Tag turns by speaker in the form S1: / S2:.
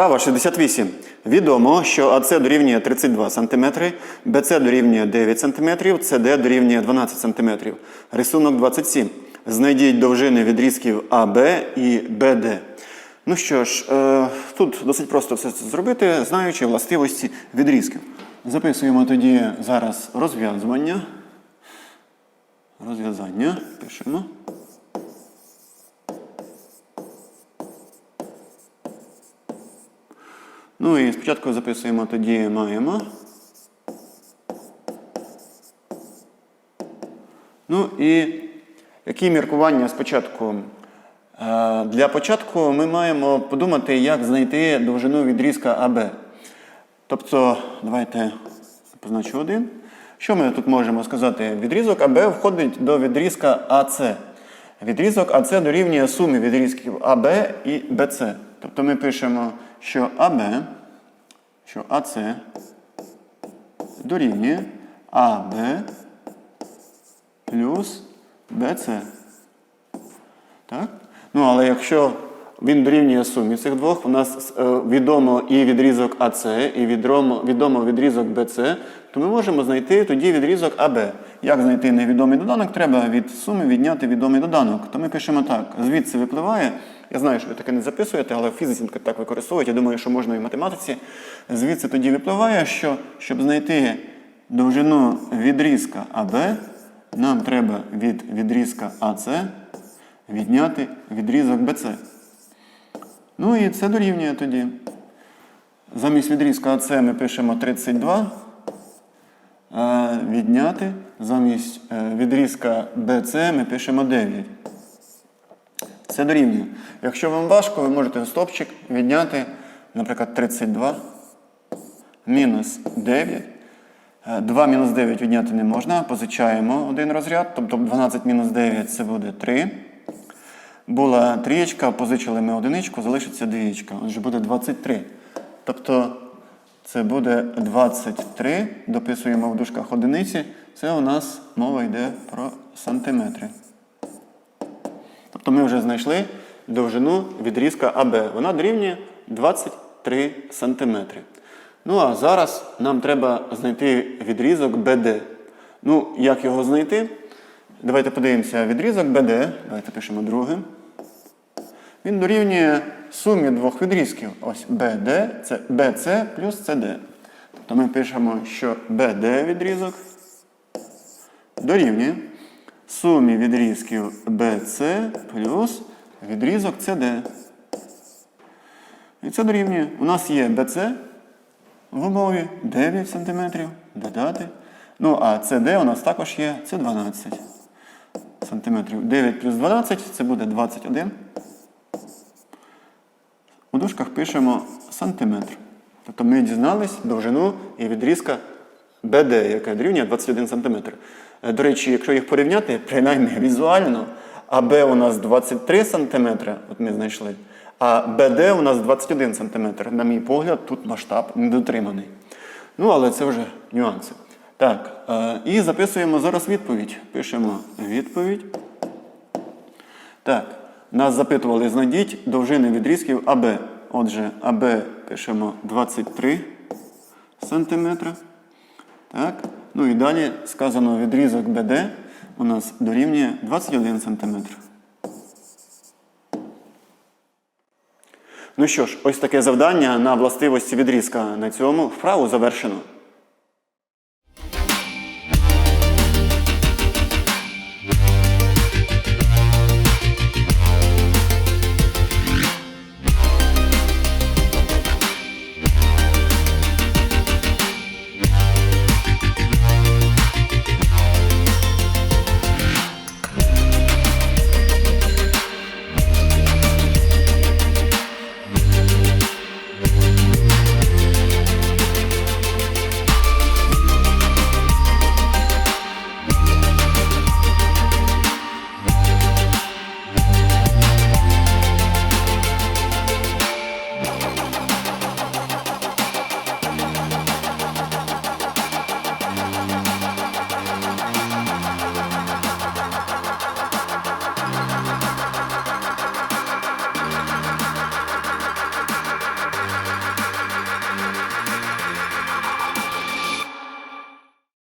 S1: Вправа 68. Відомо, що АЦ дорівнює 32 см, БЦ дорівнює 9 см, СД дорівнює 12 см. Рисунок 27. Знайдіть довжини відрізків АБ і БД. Ну що ж, е, тут досить просто все це зробити, знаючи властивості відрізків. Записуємо тоді зараз розв'язування. Розв'язання. Пишемо. Ну і спочатку записуємо тоді маємо. Ну і які міркування спочатку? Е, Для початку ми маємо подумати, як знайти довжину відрізка АБ. Тобто, давайте позначу один. Що ми тут можемо сказати? Відрізок АБ входить до відрізка АЦ. Відрізок АЦ дорівнює сумі відрізків АБ і БЦ. Тобто ми пишемо, що АБ, що АЦ дорівнює АБ плюс БЦ. Так? Ну, але якщо він дорівнює сумі цих двох, у нас е, відомо і відрізок АЦ, і відомо, відрізок БЦ, то ми можемо знайти тоді відрізок АБ. Як знайти невідомий доданок? Треба від суми відняти відомий доданок. То ми пишемо так. Звідси випливає. Я знаю, що ви таке не записуєте, але в фізиці так використовують. Я думаю, що можна і в математиці. Звідси тоді випливає, що щоб знайти довжину відрізка АБ, нам треба від відрізка АЦ відняти відрізок BC. Ну і це дорівнює тоді. Замість відрізка АЦ ми пишемо 32. Відняти замість е, відрізка BC ми пишемо 9. Це дорівнює. Якщо вам важко, ви можете стопчик відняти, наприклад, 32 мінус 9. Е, 2 мінус 9 відняти не можна. Позичаємо один розряд. Тобто 12 мінус 9 це буде 3. Була трієчка, позичили ми одиничку, залишиться двієчка. Отже, буде 23. Тобто це буде 23. Дописуємо в дужках одиниці. Це у нас мова йде про сантиметри. Тобто ми вже знайшли довжину відрізка АБ. Вона дорівнює 23 сантиметри. Ну а зараз нам треба знайти відрізок БД. Ну, як його знайти? Давайте подивимося відрізок БД. Давайте пишемо другим. Він дорівнює сумі двох відрізків. Ось BD, це BC плюс CD. Тобто ми пишемо, що BD відрізок дорівнює сумі відрізків BC плюс відрізок CD. І це дорівнює. У нас є BC в умові 9 см. Додати. Ну, а CD у нас також є, це 12 см. 9 плюс 12 це буде 21. У дужках пишемо сантиметр. Тобто ми дізнались довжину і відрізка BD, яка дорівнює 21 см. До речі, якщо їх порівняти, принаймні візуально, АБ у нас 23 см, от ми знайшли, а BD у нас 21 см. На мій погляд, тут масштаб недотриманий. Ну, але це вже нюанси. Так, е, і записуємо зараз відповідь. Пишемо відповідь. Так, нас запитували, знайдіть довжини відрізків АБ. Отже, АБ пишемо 23 сантиметра. Так. Ну і далі сказано відрізок БД у нас дорівнює 21 см. Ну що ж, ось таке завдання на властивості відрізка. На цьому вправу завершено.